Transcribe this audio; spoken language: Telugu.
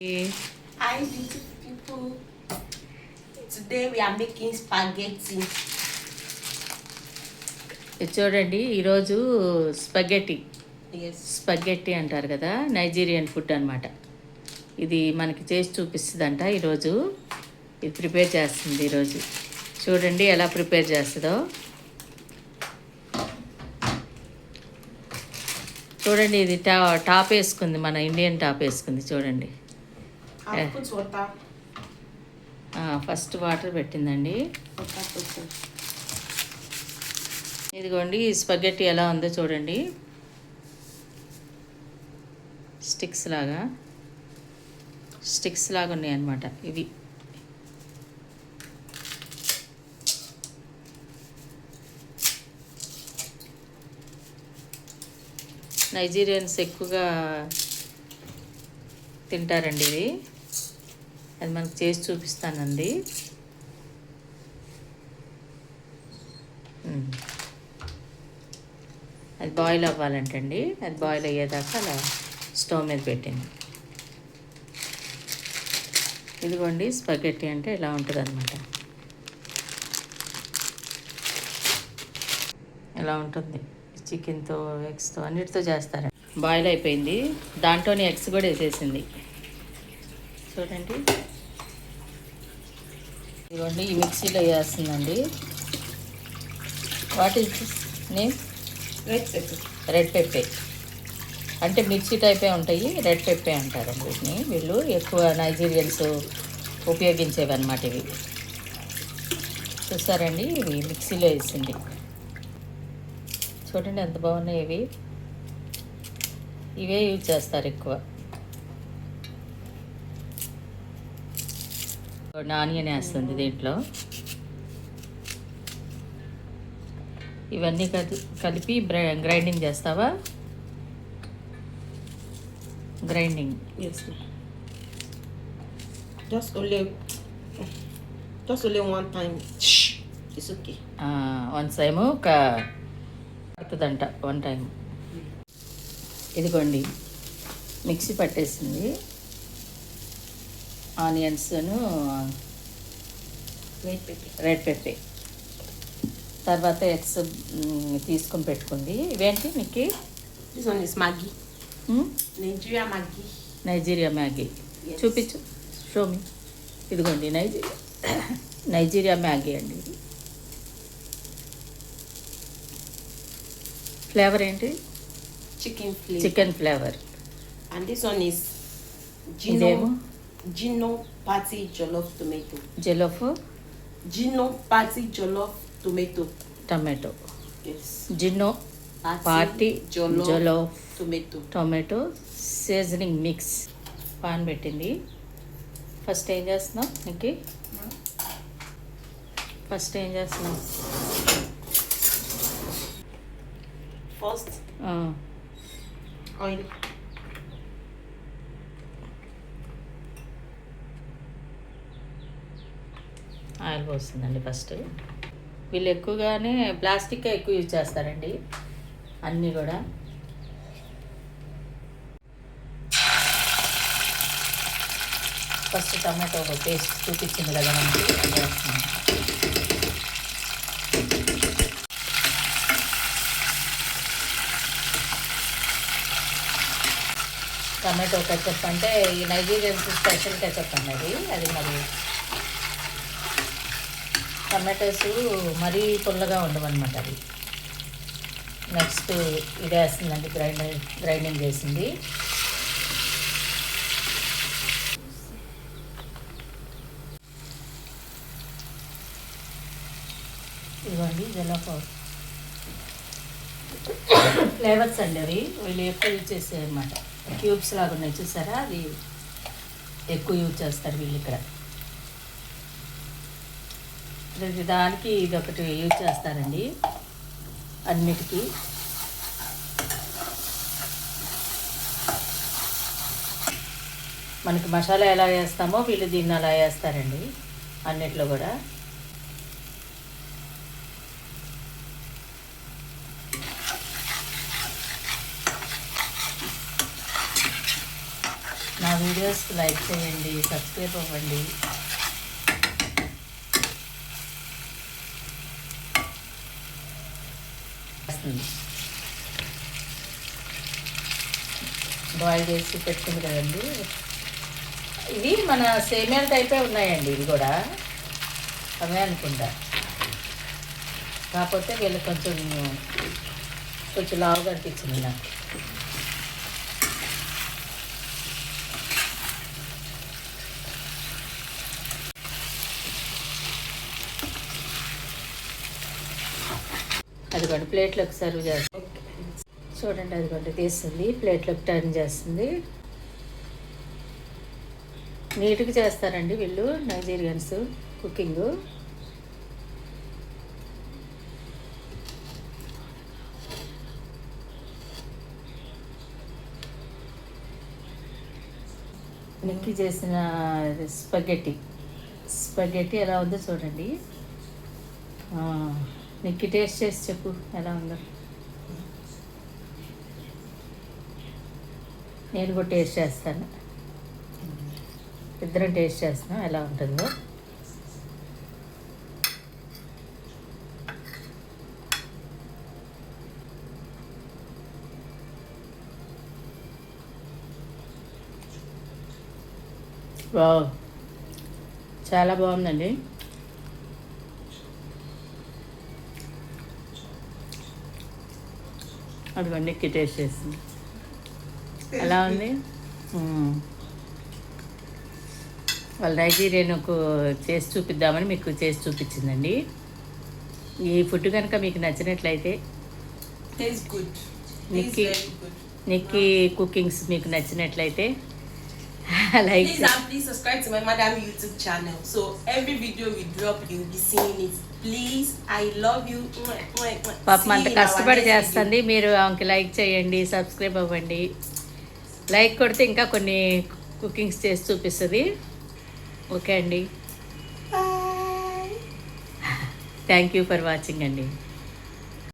Hi, beautiful people. Today we are making spaghetti. చూడండి ఈరోజు స్పగెట్టి Yes. స్పగెట్టి అంటారు కదా నైజీరియన్ ఫుడ్ అన్నమాట ఇది మనకి చేసి చూపిస్తుందంట ఈరోజు ఇది ప్రిపేర్ చేస్తుంది ఈరోజు చూడండి ఎలా ప్రిపేర్ చేస్తుందో చూడండి ఇది టా టాప్ వేసుకుంది మన ఇండియన్ టాప్ వేసుకుంది చూడండి ఫస్ట్ వాటర్ పెట్టిందండి. ఇదిగోండి ఈ స్పగెట్టి ఎలా ఉందో చూడండి. స్టిక్స్ లాగా. స్టిక్స్ లాగా ఉన్నాయి అన్నమాట ఇవి. నైజీరియన్స్ ఎక్కువగా తింటారండి ఇది అది మనకు చేసి చూపిస్తానండి. అది బాయిల్ అవ్వాలంటండి. అది బాయిల్ అయ్యేదాకా అలా స్టవ్ మీద పెట్టింది ఇదిగోండి స్పగెట్టి అంటే ఇలా ఉంటుంది అనమాట ఇలా ఉంటుంది. చికెన్తో ఎగ్స్తో అన్నిటితో చేస్తారు? బాయిల్ అయిపోయింది. దాంట్లోనే ఎగ్స్ కూడా వేసేసింది. చూడండి. ఇదిగోండి ఈ మిక్సీలో వేస్తుందండి what is this name? Red pepper. Red pepper అంటే మిర్చి టైపే ఉంటాయి రెడ్ పెప్పే అంటారు వీటిని. వీళ్ళు ఎక్కువ నైజీరియన్స్ ఉపయోగించేవి అనమాట ఇవి. చూసారండి ఇవి మిక్సీలో వేసింది. చూడండి ఎంత బాగున్నాయి ఇవి. ఇవే యూజ్ చేస్తారు ఎక్కువ. ఆనియన్ వేస్తుంది దీంట్లో. ఇవన్నీ కలి కలిపి గ్రైండింగ్ చేస్తావా? Grinding. It's okay. One time ఒక పడుతుందంట వన్ టైం ఇదిగోండి. మిక్సీ పట్టేసింది. ఆనియన్స్ను Red pepper. రెడ్ పెప్పే తర్వాత ఎగ్స్ తీసుకొని పెట్టుకుంది ఇవేంటి మీకు? Maggi. Nigeria Maggi. Nigeria Maggi. చూపించు. షోమి ఇదిగోండి నైజీరియా నైజీరియా మ్యాగీ అండి ఇది. ఫ్లేవర్ ఏంటి? Flavor. Chicken flavour this one is ఇదేమో? Gino, Party Jollof Tomato. Jollof Gino Party Jollof Tomato. Tomato Yes. Gino Party, party Jollof, jollof Tomato. Tomato seasoning mix pan పెట్టింది ఫస్ట్ ఏం చేస్తున్నాం నీకు ఫస్ట్ ఏం చేస్తున్నాం First, oil. ఆయిల్ పోస్తుందండి ఫస్ట్. వీళ్ళు ఎక్కువగానే ప్లాస్టిక్ ఎక్కువ యూజ్ చేస్తారండి. అన్నీ కూడా. ఫస్ట్ టమాటో పేస్ట్ చూపించింది కదా మనకి. వేస్తున్నాం. టమాటో కెచప్ అంటే ఈ నైజీరియన్స్ స్పెషల్ కెచప్ అన్నది అది మరి టమాటోస్ మరీ పుల్లగా ఉండవన్నమాట అది నెక్స్ట్ ఇది వేస్తుందండి గ్రైండర్ గ్రైండింగ్ చేసింది. ఇవ్వండి జలాఫ్ ఫ్లేవర్స్ అండి అవి. వీళ్ళు ఎక్కువ యూజ్ చేసేవి అనమాట క్యూబ్స్ లాగా ఉన్నాయి చూసారా? అది ఎక్కువ యూజ్ చేస్తారు వీళ్ళు ఇక్కడ. ప్రతి దానికి ఇది ఒకటి యూజ్ చేస్తారండి. అన్నిటికీ. మనకి మసాలా ఎలా వేస్తామో వీళ్ళు దీన్ని అలా వేస్తారండి. అన్నిట్లో కూడా. నా వీడియోస్కి లైక్ చేయండి సబ్స్క్రైబ్ అవ్వండి. బాయిల్ చేసి పెట్టుకుంది కదండి. ఇవి మన సేమియాల టైపే ఉన్నాయండి ఇవి కూడా. అవే అనుకుంటా. కాకపోతే వీళ్ళు కొంచెం కొంచెం లావుగా అనిపించింది నాకు. అదిగోండి ప్లేట్లోకి సర్వ్ చేస్తుంది చూడండి అదిగోండి తీస్తుంది. ప్లేట్లోకి టర్న్ చేస్తుంది. నీట్గా చేస్తారండి వీళ్ళు నైజీరియన్స్ కుకింగ్. నిక్కి చేసిన స్పగెట్టి. స్పగెట్టి ఎలా ఉందో చూడండి. నిక్కి టేస్ట్ చేసి చెప్పు ఎలా ఉందో. నేను కూడా టేస్ట్ చేస్తాను. ఇద్దరం టేస్ట్ చేస్తున్నాం ఎలా ఉంటుందో. వావ్. చాలా బాగుందండి. అదిగోండి ఎక్కి టేస్ట్ చేసింది ఎలా ఉంది. వాళ్ళ నైజీరియన్కు చేసి చూపిద్దామని మీకు చేసి చూపించిందండి ఈ ఫుడ్ కనుక మీకు నచ్చినట్లయితే good. నిక్కి కుకింగ్స్ మీకు నచ్చినట్లయితే like Please and please subscribe to my madam YouTube channel. So every video we drop, you'll be seeing it. Please, I love you. Mwah, mwah, mwah. పాపం అంత కష్టపడి. చేస్తుంది మీరు ఆమెకి లైక్ చేయండి సబ్స్క్రైబ్ అవ్వండి లైక్ కొడితే ఇంకా కొన్ని కుకింగ్స్ చేసి చూపిస్తుంది ఓకే అండి Bye. Thank you for watching అండి